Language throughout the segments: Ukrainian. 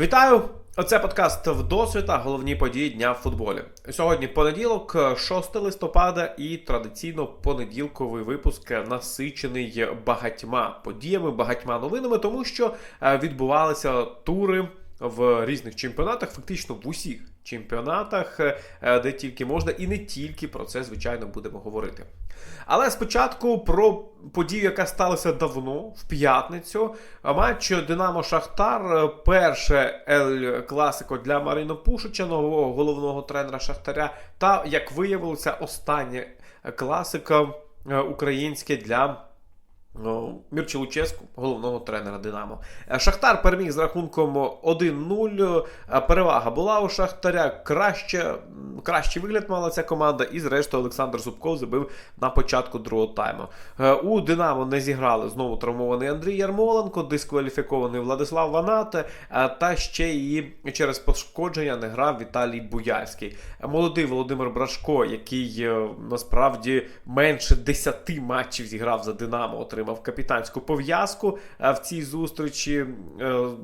Вітаю! Оце подкаст «Вдосвіта. Головні події дня в футболі. Сьогодні понеділок, 6 листопада, і традиційно понеділковий випуск насичений багатьма подіями, багатьма новинами, тому що е, відбувалися тури в різних чемпіонатах, фактично в усіх чемпіонатах, е, де тільки можна, і не тільки про це, звичайно, будемо говорити. Але спочатку про подію, яка сталася давно, в п'ятницю. Матч Динамо Шахтар. Перше Ель Класико для Маріно Пушича, нового головного тренера Шахтаря. Та, як виявилося, останнє класика е, українське для. Ну, Мірчі Луческу, головного тренера Динамо. Е, Шахтар переміг з рахунком 1-0. Е, Перевага була у Шахтаря. Краще, кращий вигляд мала ця команда. І, зрештою, Олександр Зубков забив на початку другого тайму. Е, У Динамо не зіграли знову травмований Андрій Ярмоленко, дискваліфікований Владислав Ванате, та ще і через пошкодження не грав Віталій Буяльський. Молодий Володимир Брашко, який насправді менше 10 матчів зіграв за Динамо, отримав капітанську пов'язку в цій зустрічі.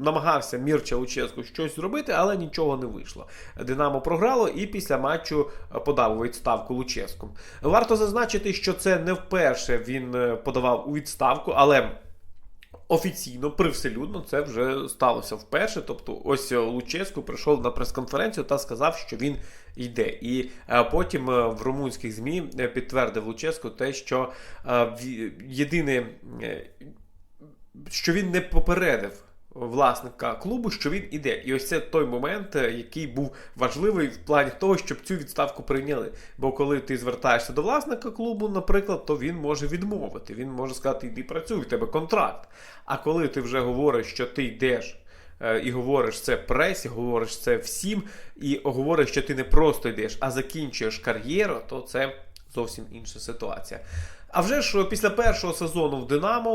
Намагався Мірча Луческу щось зробити, але нічого не вийшло. Динамо програло і після матчу подав у відставку Луческу. Варто зазначити, що це не вперше він подавав у відставку, але. Офіційно, привселюдно, це вже сталося вперше. Тобто, ось Луческу прийшов на прес-конференцію та сказав, що він йде. І потім в румунських ЗМІ підтвердив Луческу те, що єдине, що він не попередив. Власника клубу, що він іде. І ось це той момент, який був важливий в плані того, щоб цю відставку прийняли. Бо коли ти звертаєшся до власника клубу, наприклад, то він може відмовити. Він може сказати, йди працюй, в тебе контракт. А коли ти вже говориш, що ти йдеш. І говориш це пресі, говориш це всім, і говориш, що ти не просто йдеш, а закінчуєш кар'єру, то це зовсім інша ситуація. А вже ж після першого сезону в Динамо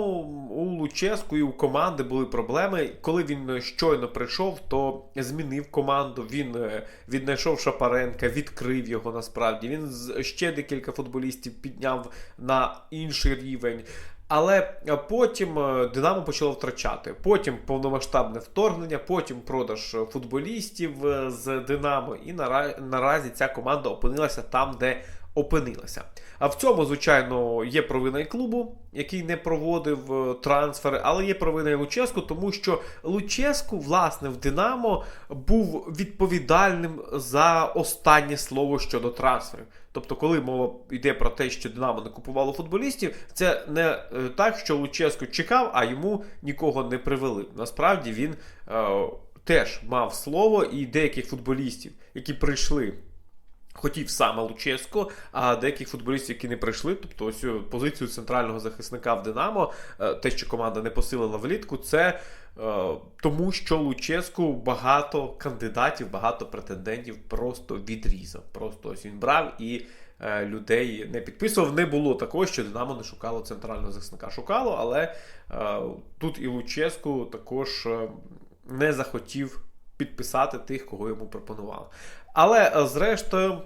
у Луческу і у команди були проблеми. Коли він щойно прийшов, то змінив команду. Він віднайшов Шапаренка, відкрив його насправді. Він ще декілька футболістів підняв на інший рівень. Але потім Динамо почало втрачати. Потім повномасштабне вторгнення, потім продаж футболістів з Динамо. І наразі ця команда опинилася там, де опинилася. А в цьому, звичайно, є провина і клубу, який не проводив трансфери, але є провина і Луческу, тому що Луческу, власне, в Динамо був відповідальним за останнє слово щодо трансферів. Тобто, коли мова йде про те, що Динамо не купувало футболістів, це не так, що Луческу чекав, а йому нікого не привели. Насправді він е, теж мав слово і деяких футболістів, які прийшли. Хотів саме Луческо, а деяких футболістів, які не прийшли, тобто ось позицію центрального захисника в Динамо, те, що команда не посилила влітку, це е, тому, що Луческу багато кандидатів, багато претендентів просто відрізав. Просто ось він брав і е, людей не підписував. Не було такого, що Динамо не шукало центрального захисника. Шукало, але е, тут і Луческу також не захотів підписати тих, кого йому пропонували. Але, зрештою,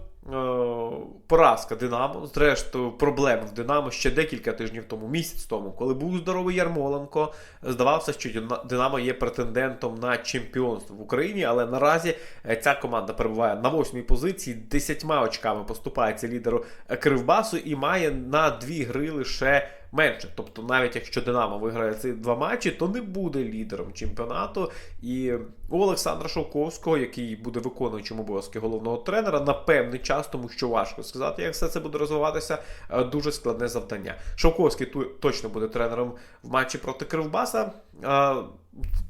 поразка Динамо, зрештою, проблеми в Динамо ще декілька тижнів тому, місяць тому, коли був здоровий Ярмоленко, здавалося, що Динамо є претендентом на чемпіонство в Україні, але наразі ця команда перебуває на восьмій позиції, десятьма очками поступається лідеру Кривбасу і має на дві гри лише менше. Тобто, навіть якщо Динамо виграє ці два матчі, то не буде лідером чемпіонату. І у Олександра Шовковського, який буде виконуючим обов'язки головного тренера, на певний час, тому що важко сказати, як все це буде розвиватися. Дуже складне завдання. Шовковський точно буде тренером в матчі проти Кривбаса.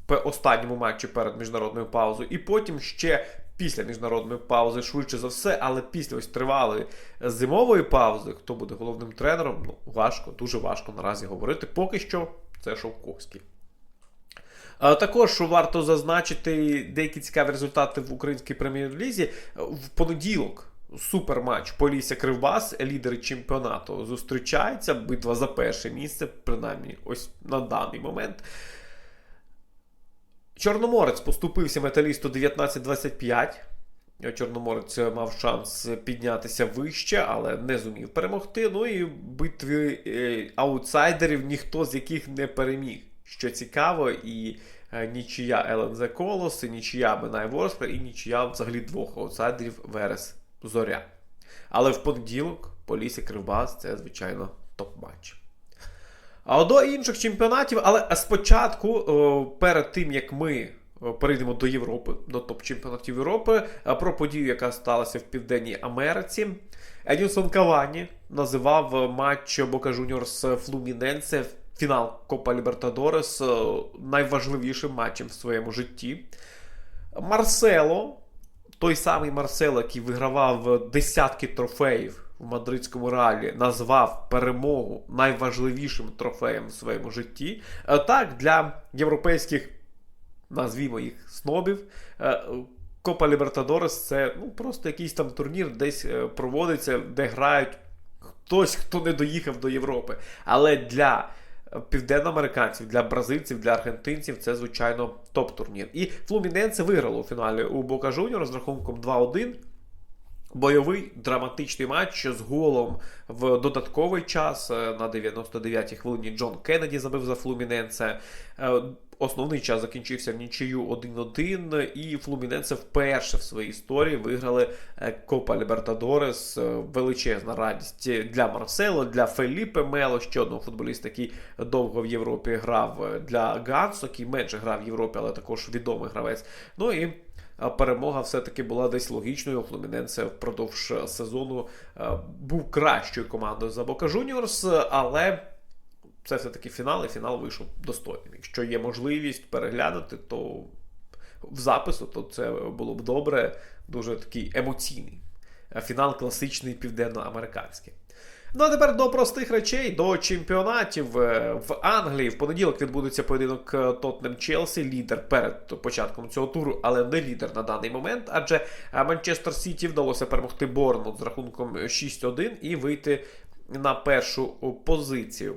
В останньому матчі перед міжнародною паузою, і потім ще після міжнародної паузи, швидше за все, але після ось тривалої зимової паузи, хто буде головним тренером, ну важко, дуже важко наразі говорити. Поки що це Шовковський. Також варто зазначити деякі цікаві результати в українській прем'єр-лізі в понеділок. Суперматч Полісся Кривбас, лідери чемпіонату, зустрічаються. Битва за перше місце, принаймні, ось на даний момент. Чорноморець поступився металісту 19-25. Чорноморець мав шанс піднятися вище, але не зумів перемогти. Ну і битви е, аутсайдерів ніхто з яких не переміг. Що цікаво, і е, нічия ЛНЗ Колос, і нічия Минай Ворскла і нічия взагалі двох аутсайдерів Верес Зоря. Але в понеділок Полісі Кривбас це, звичайно, топ-матч. А до інших чемпіонатів, але спочатку, перед тим як ми перейдемо до Європи, до топ-чемпіонатів Європи, про подію, яка сталася в Південній Америці, Едінсон Кавані називав матч Бока Жуніорс Флуміненсе фінал Копа Лібертадорес найважливішим матчем в своєму житті. Марсело, той самий Марсело, який вигравав десятки трофеїв в мадридському реалі, назвав перемогу найважливішим трофеєм в своєму житті. Е, Так, для європейських, назвімо їх снобів, е, Копа Лібертадорес це ну, просто якийсь там турнір, десь е, проводиться, де грають хтось, хто не доїхав до Європи. Але для південноамериканців, для бразильців, для аргентинців це, звичайно, топ-турнір. І Флуміненце виграло у фіналі у Бока Жуніор з рахунком 2-1. Бойовий драматичний матч з голом в додатковий час е, на 99-й хвилині Джон Кеннеді забив за Флуміненце. Е, Основний час закінчився в нічию 1-1, і Флуміненце вперше в своїй історії виграли е, Копа Лібертадорес. Величезна радість для Марсело, для Феліпе Мело, ще одного футболіста, який довго в Європі грав для Гансо, який менше грав в Європі, але також відомий гравець. Ну і перемога все-таки була десь логічною. Флуміненце впродовж сезону е, був кращою командою за Бока Жуніорс, але це все-таки фінал, і фінал вийшов достойним. Якщо є можливість переглянути, то в запису, то це було б добре, дуже такий емоційний. Е, Фінал класичний південноамериканський. Ну а тепер до простих речей, до чемпіонатів Е, в Англії. В понеділок відбудеться поєдинок Тотнем Челсі, лідер перед початком цього туру, але не лідер на даний момент. Адже е, Манчестер Сіті вдалося перемогти Борнмут з рахунком 6-1 і вийти на першу позицію.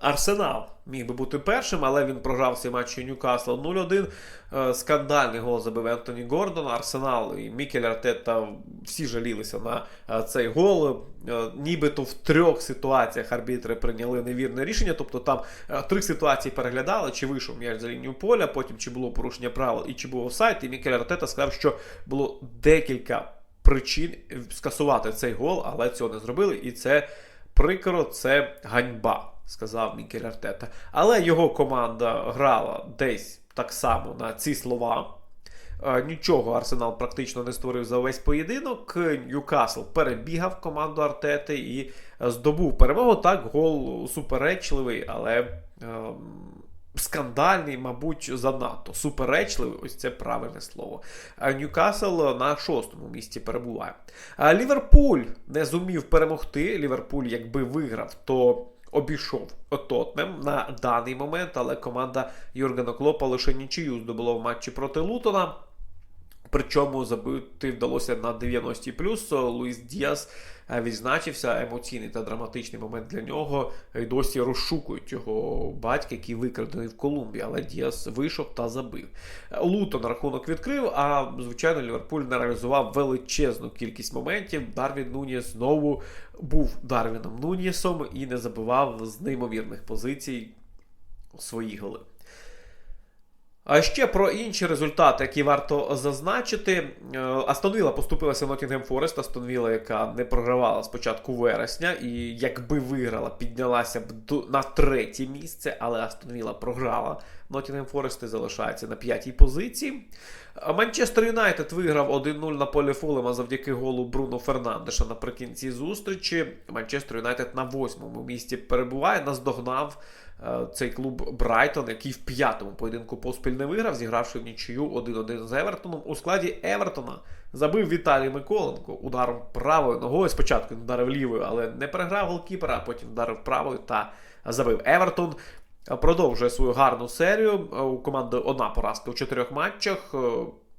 Арсенал міг би бути першим, але він програв цей матч Ньюкасла 0-1. Е, Скандальний гол забив Ентоні Гордон. Арсенал і Мікель Артета всі жалілися на е, цей гол. Е, Нібито в трьох ситуаціях арбітри прийняли невірне рішення. Тобто там три ситуації переглядали, чи вийшов м'яч за лінію поля, потім чи було порушення правил і чи був офсайд. І Мікель Артета сказав, що було декілька причин скасувати цей гол, але цього не зробили. І це прикро, це ганьба сказав Мікель Артета. Але його команда грала десь так само на ці слова. Е, Нічого Арсенал практично не створив за весь поєдинок. Ньюкасл перебігав команду Артети і здобув перемогу. Так, гол суперечливий, але е, скандальний, мабуть, занадто. Суперечливий, ось це правильне слово. А Ньюкасл на шостому місці перебуває. Ліверпуль не зумів перемогти. Ліверпуль, якби виграв, то обійшов Тотнем на даний момент, але команда Юргена Клопа лише нічию здобула в матчі проти Лутона. Причому забити вдалося на 90 плюс. Луїс Діас е, відзначився емоційний та драматичний момент для нього. І досі розшукують його батька, який викрадений в Колумбії, але Діас вийшов та забив. Лутон рахунок відкрив, а звичайно, Ліверпуль не реалізував величезну кількість моментів. Дарвін Нуніс знову був Дарвіном Нунісом і не забивав з неймовірних позицій свої голи. А ще про інші результати, які варто зазначити. Е, Астон Вілла поступилася Нотінгем Форест, Астон Вілла, яка не програвала з початку вересня, і якби виграла, піднялася б на третє місце, але Астон Вілла програла. Нотінгем Форест і залишається на п'ятій позиції. Манчестер Юнайтед виграв 1-0 на полі Фулема завдяки голу Бруно Фернандеша наприкінці зустрічі. Манчестер Юнайтед на восьмому місці перебуває, наздогнав цей клуб Брайтон, який в п'ятому поєдинку поспіль не виграв, зігравши в нічию 1-1 з Евертоном. У складі Евертона забив Віталій Миколенко ударом правою ногою. Спочатку він вдарив лівою, але не переграв голкіпера, а потім вдарив правою та забив Евертон. е, Продовжує свою гарну серію. Е, У команди одна поразка у чотирьох матчах. е,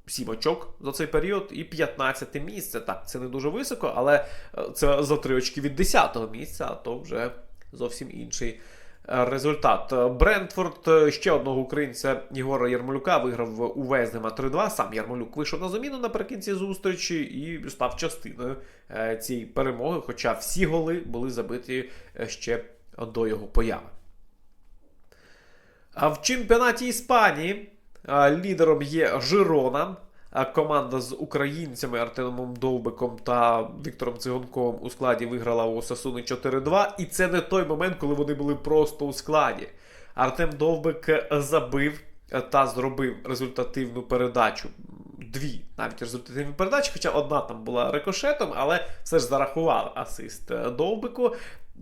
Сім очок за цей період і 15 місце. Так, це не дуже високо, але е, це за три очки від 10-го місця, а то вже зовсім інший е, результат. Брентфорд е, ще одного українця Єгора Ярмолюка виграв у Везнема 3-2. Сам Ярмолюк вийшов на заміну наприкінці зустрічі і став частиною е, цієї перемоги. Хоча всі голи були забиті е, ще до його появи. А в чемпіонаті Іспанії лідером є Жирона. Команда з українцями Артемом Довбиком та Віктором Циганковим у складі виграла у Сасуни 4-2. І це не той момент, коли вони були просто у складі. Артем Довбик забив та зробив результативну передачу. Дві навіть результативні передачі, хоча одна там була рикошетом, але все ж зарахував асист Довбику.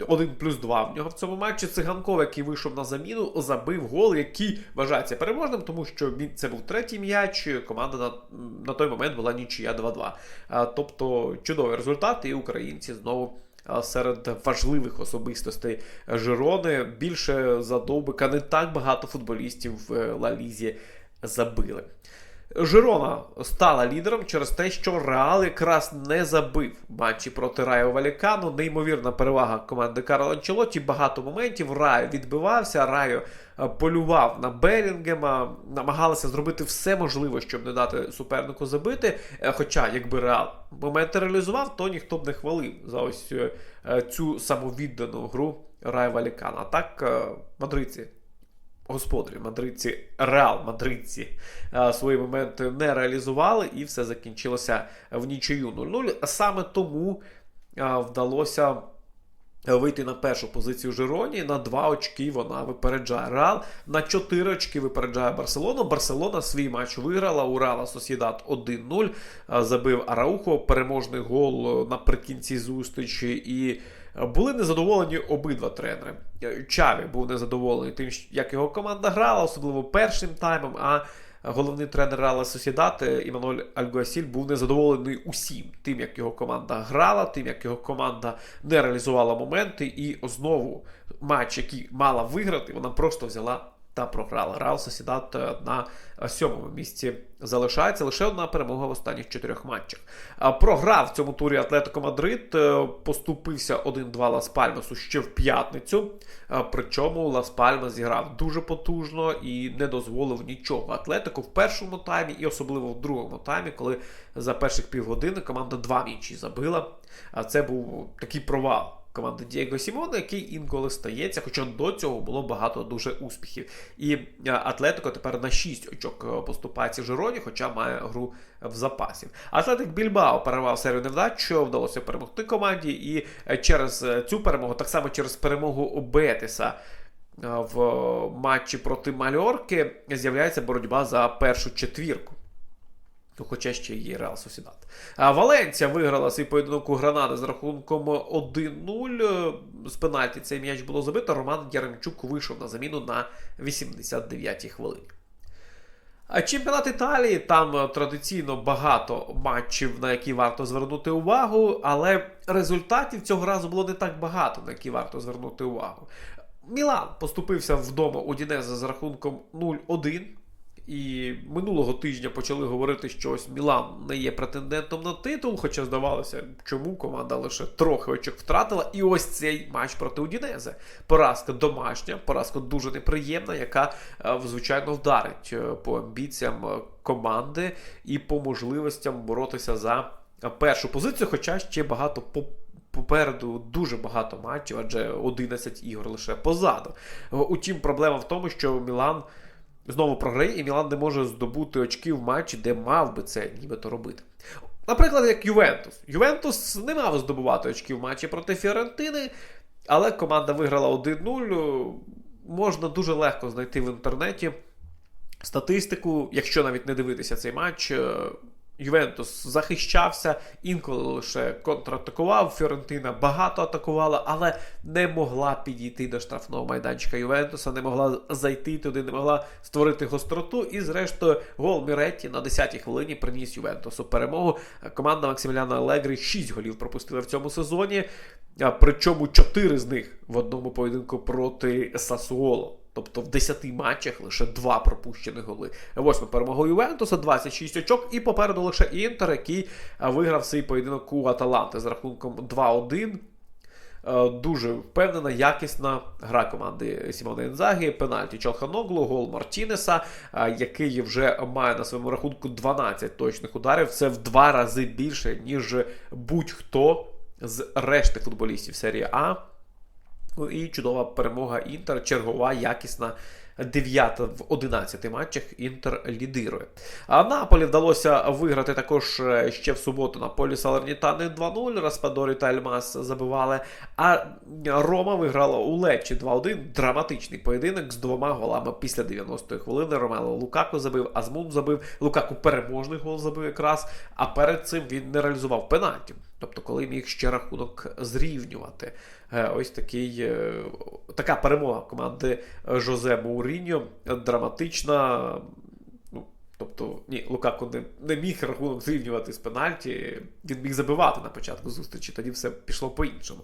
Один плюс два в нього в цьому матчі. Циганков, який вийшов на заміну, забив гол, який вважається переможним, тому що він це був третій м'яч. Команда на на той момент була нічия 2-2. Тобто чудовий результат, і українці знову. Серед важливих особистостей Жирони більше за Довбика не так багато футболістів в Ла Лізі забили. Жирона стала лідером через те, що Реал якраз не забив матчі проти Райо Валікану. Неймовірна перевага команди Карло Анчелоті. Багато моментів. Райо відбивався, Райо е, полював на Белінгема, намагалися зробити все можливе, щоб не дати супернику забити. Е, хоча, якби Реал моменти реалізував, то ніхто б не хвалив за ось е, цю самовіддану гру Райо Валікана. А так, мадридці господарі мадридці, Реал Мадридці свої моменти не реалізували, і все закінчилося в нічию 0-0. Саме тому вдалося. Вийти на першу позицію Жироні на 2 очки вона випереджає Реал, на 4 очки випереджає Барселону. Барселона свій матч виграла. у Реала Сосідат 1-0. Забив Араухо, переможний гол наприкінці зустрічі. І були незадоволені обидва тренери. Чаві був незадоволений тим, як його команда грала, особливо першим таймом. А головний тренер Реала Сосідат Імануель Альгуасіль був незадоволений усім, тим, як його команда грала, тим, як його команда не реалізувала моменти. І знову матч, який мала виграти, вона просто взяла та програла. Реал Сосідат на сьомому місці залишається лише одна перемога в останніх чотирьох матчах. Програв в цьому турі Атлетико Мадрид, е, поступився 1-2 Лас Пальмасу ще в п'ятницю. Причому Лас Пальмас зіграв дуже потужно і не дозволив нічого. Атлетико в першому таймі, і особливо в другому таймі, коли за перших півгодини команда два м'ячі забила. А це був такий провал команди Дієго Сімона, який інколи стається, хоча до цього було багато дуже успіхів. І е, Атлетико тепер на 6 очок е, поступається Жироні, хоча має гру в запасі. Атлетик Більбао перервав серію невдач, що вдалося перемогти команді, і е, через цю перемогу, так само через перемогу Бетиса. В матчі проти Мальорки з'являється боротьба за першу четвірку. Ну, хоча ще є Реал Сосідат. Валенція виграла свій поєдинок у Гранади з рахунком 1-0. З пенальті цей м'яч було забито. Роман Яремчук вийшов на заміну на 89-й хвилині. Чемпіонат Італії там традиційно багато матчів, на які варто звернути увагу, але результатів цього разу було не так багато, на які варто звернути увагу. Мілан поступився вдома у Дінезе з рахунком 0-1. І минулого тижня почали говорити, що ось Мілан не є претендентом на титул, хоча здавалося, чому команда лише трохи очок втратила. І ось цей матч проти Удінезе. Поразка домашня, поразка дуже неприємна, яка, е, звичайно, вдарить е, по амбіціям е, команди і по можливостям боротися за першу позицію, хоча ще багато по. Попереду дуже багато матчів, адже 11 ігор лише позаду. Утім, проблема в тому, що Мілан знову програє, і Мілан не може здобути очки в матчі, де мав би це нібито робити. Наприклад, як Ювентус. Ювентус не мав здобувати очки в матчі проти Фіорентини, але команда виграла 1-0. Можна дуже легко знайти в інтернеті статистику, якщо навіть не дивитися цей матч. Ювентус захищався, інколи лише контратакував. Фіорентина багато атакувала, але не могла підійти до штрафного майданчика Ювентуса, не могла зайти туди, не могла створити гостроту. І, зрештою, гол Міретті на 10-й хвилині приніс Ювентусу перемогу. Команда Максиміляна Алегрі 6 голів пропустила в цьому сезоні. Причому 4 з них в одному поєдинку проти Сасуоло. Тобто в 10 матчах лише два пропущені голи. Восьма перемога Ювентуса, 26 очок. І попереду лише Інтер, який виграв свій поєдинок у Аталанти з рахунком 2-1. Дуже впевнена, якісна гра команди Сімона Інзагі, пенальті Чалханоглу, гол Мартінеса, який вже має на своєму рахунку 12 точних ударів. Це в два рази більше, ніж будь-хто з решти футболістів серії А. Ну і чудова перемога Інтер, чергова, якісна 9 в 11 матчах Інтер лідирує. А Наполі вдалося виграти також е, ще в суботу на полі Салернітани 2-0. Распадорі та Ельмас забивали. А Рома виграла у Лечі 2-1. Драматичний поєдинок з двома голами після 90-ї хвилини. Ромело Лукако забив, Азмун забив. Лукаку переможний гол забив якраз. А перед цим він не реалізував пенальті. Тобто, коли міг ще рахунок зрівнювати. Е, Ось такий, е, така перемога команди Жозе Мауріньо. Драматична. Ну, Тобто, ні, Лукако не, не міг рахунок зрівнювати з пенальті. Він міг забивати на початку зустрічі, тоді все пішло по-іншому.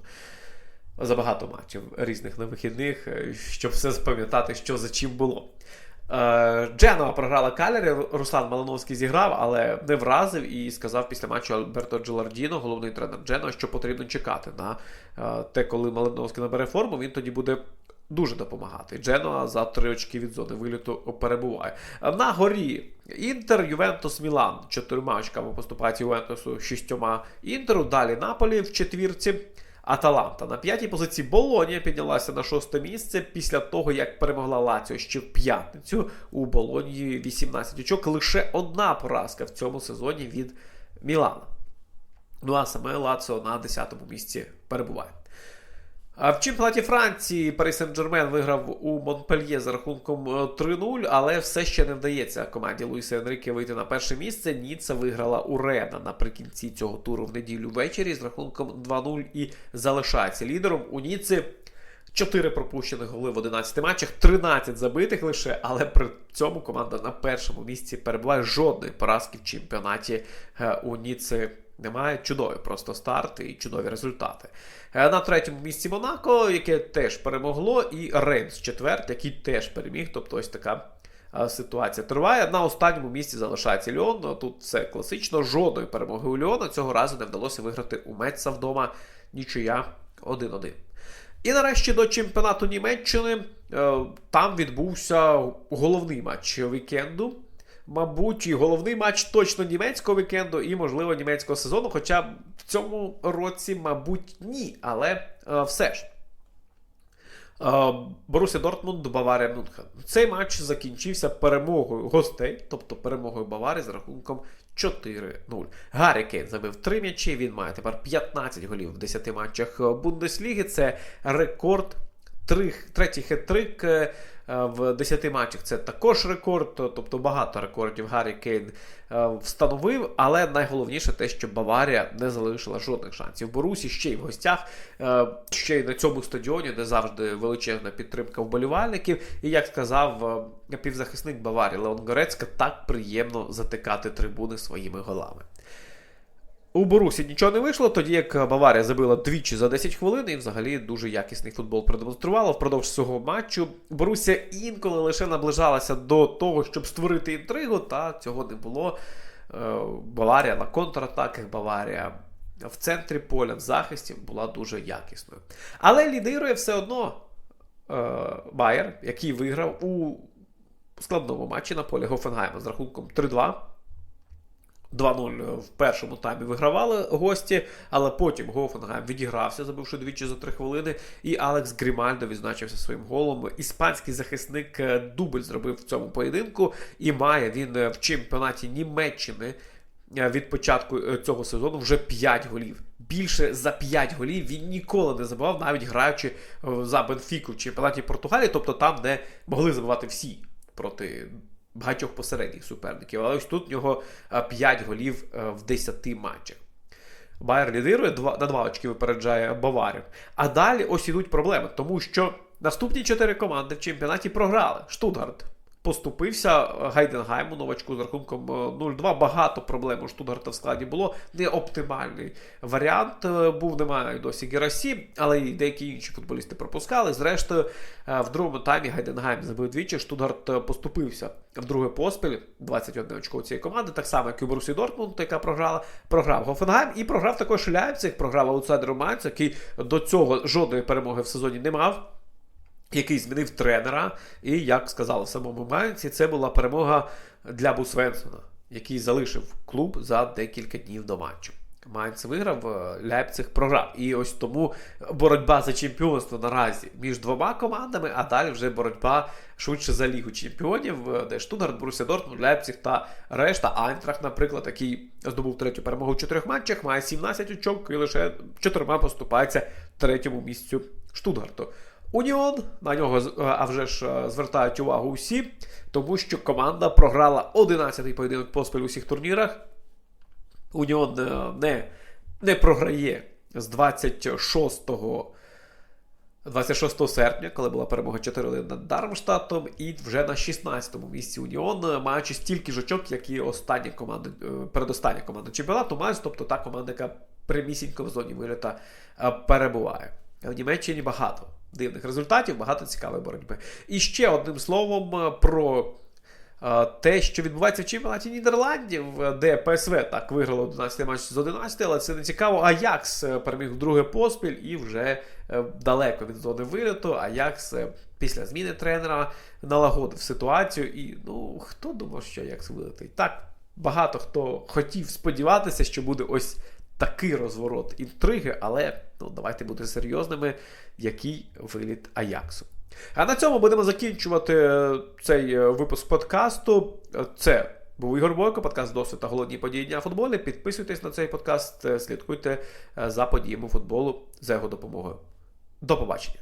Забагато матчів різних на вихідних, е, щоб все запам'ятати, що за чим було. Е, Дженова програла Калері, Руслан Малиновський зіграв, але не вразив і сказав після матчу Альберто Джелардіно, головний тренер Дженова, що потрібно чекати на е, те, коли Малиновський набере форму, він тоді буде дуже допомагати. Дженова за три очки від зони виліту перебуває. На горі Інтер, Ювентус, Мілан чотирма очками поступають Ювентусу шістьома Інтеру. Далі Наполі в четвірці. Аталанта на п'ятій позиції Болонія піднялася на шосте місце після того, як перемогла Лаціо ще в п'ятницю. У Болонії 18 очок. Лише одна поразка в цьому сезоні від Мілана. Ну а саме Лаціо на 10-му місці перебуває. А В чемпіонаті Франції Парі Сен-Джермен виграв у Монпельє за рахунком е, 3-0, але все ще не вдається команді Луїса Енріке вийти на перше місце. Ніцца виграла у Рена наприкінці цього туру в неділю ввечері з рахунком 2-0 і залишається лідером. У Ніці 4 пропущених голи в 11 матчах, 13 забитих лише, але при цьому команда на першому місці перебуває жодної поразки в чемпіонаті е, у Ніці немає. Чудовий просто старт і чудові результати. Е, На третьому місці Монако, яке теж перемогло, і Реймс четвертий, який теж переміг. Тобто ось така е, ситуація триває. На останньому місці залишається Льон. Тут все класично. Жодної перемоги у Льона цього разу не вдалося виграти у Метса вдома. Нічия 1-1. І нарешті до чемпіонату Німеччини е, там відбувся головний матч вікенду. Мабуть, і головний матч точно німецького вікенду і, можливо, німецького сезону. Хоча в цьому році, мабуть, ні. Але е, все ж. Е, Боруся Дортмунд, Баварія Мюнхен. Цей матч закінчився перемогою гостей, тобто перемогою Баварії з рахунком 4-0. Гаррі Кейн забив 3 м'ячі. Він має тепер 15 голів в 10 матчах Бундесліги. Це рекорд. Три, третій хет-трик е, в 10 матчах це також рекорд, тобто багато рекордів Гаррі Кейн е, встановив. Але найголовніше те, що Баварія не залишила жодних шансів. Борусі ще й в гостях, е, ще й на цьому стадіоні, де завжди величезна підтримка вболівальників. І як сказав е, півзахисник Баварії Леон Горецька, так приємно затикати трибуни своїми голами. У Борусі нічого не вийшло, тоді як Баварія забила двічі за 10 хвилин і взагалі дуже якісний футбол продемонструвала впродовж цього матчу. Борусія інколи лише наближалася до того, щоб створити інтригу, та цього не було. Е, Баварія на контратаках, Баварія в центрі поля, в захисті була дуже якісною. Але лідирує все одно е, Байер, який виграв у складному матчі на полі Гофенгайма з рахунком 3-2. 2-0 в першому таймі вигравали гості, але потім Гофенгайм відігрався, забивши двічі за 3 хвилини. І Алекс Грімальдо відзначився своїм голом. Іспанський захисник е, дубль зробив в цьому поєдинку, і має він е, в чемпіонаті Німеччини е, від початку цього сезону вже 5 голів. Більше за 5 голів він ніколи не забивав, навіть граючи за Бенфіку в чемпіонаті Португалії, тобто там, де могли забивати всі проти багатьох посередніх суперників. Але ось тут в нього 5 голів в 10 матчах. Байер лідирує на 2 очки випереджає Баварію. А далі ось ідуть проблеми, тому що наступні 4 команди в чемпіонаті програли. Штутгарт поступився Гайденгайму новачку з рахунком 0-2. Багато проблем у Штутгарта в складі було. Не оптимальний варіант був, немає досі Герасі, але й деякі інші футболісти пропускали. Зрештою, в другому таймі Гайденгайм забив двічі. Штутгарт поступився в другий поспіль 21 очко цієї команди, так само, як і у Борусі Дортмунд, яка програла, програв Гофенгайм і програв також Ляйпциг, програв аутсайдеру Майнц, який до цього жодної перемоги в сезоні не мав який змінив тренера, і, як сказали в самому Майнці, це була перемога для Бусвенсона, який залишив клуб за декілька днів до матчу. Майнц виграв, е, Ляйпциг програв. І ось тому боротьба за чемпіонство наразі між двома командами, а далі вже боротьба швидше за Лігу чемпіонів, е, де Штутгарт, Борусsia Дортмунд, Ляйпциг та решта. Айнтрахт, наприклад, який здобув третю перемогу в чотирьох матчах, має 17 очок і лише чотирма поступається третьому місцю Штутгарту. Уніон на нього е, а вже ж е, звертають увагу усі, тому що команда програла 11-й поєдинок поспіль у всіх турнірах. Уніон е, не, не програє з 26 26 серпня, коли була перемога 4-1 над Дармштатом, і вже на 16-му місці Уніон, маючи стільки ж очок, як і остання команда, е, передостання команда чемпіонату, Майнц, тобто та команда, яка прямісінько в зоні виліта перебуває. В Німеччині багато дивних результатів, багато цікавої боротьби. І ще одним словом е, про е, те, що відбувається в чемпіонаті Нідерландів, е, де ПСВ так виграло 11 матч з 11, але це не цікаво. Аякс переміг вдруге поспіль і вже далеко від зони виліту. Аякс після зміни тренера налагодив ситуацію. І ну хто думав, що Аякс вилетить? Так, багато хто хотів сподіватися, що буде ось такий розворот інтриги, але ну, давайте бути серйозними, який виліт Аяксу. А на цьому будемо закінчувати е, цей е, випуск подкасту. Е, Це був Ігор Бойко, подкаст досвід та голодні події дня футболі. Підписуйтесь на цей подкаст, слідкуйте за подіями футболу за його допомогою. До побачення.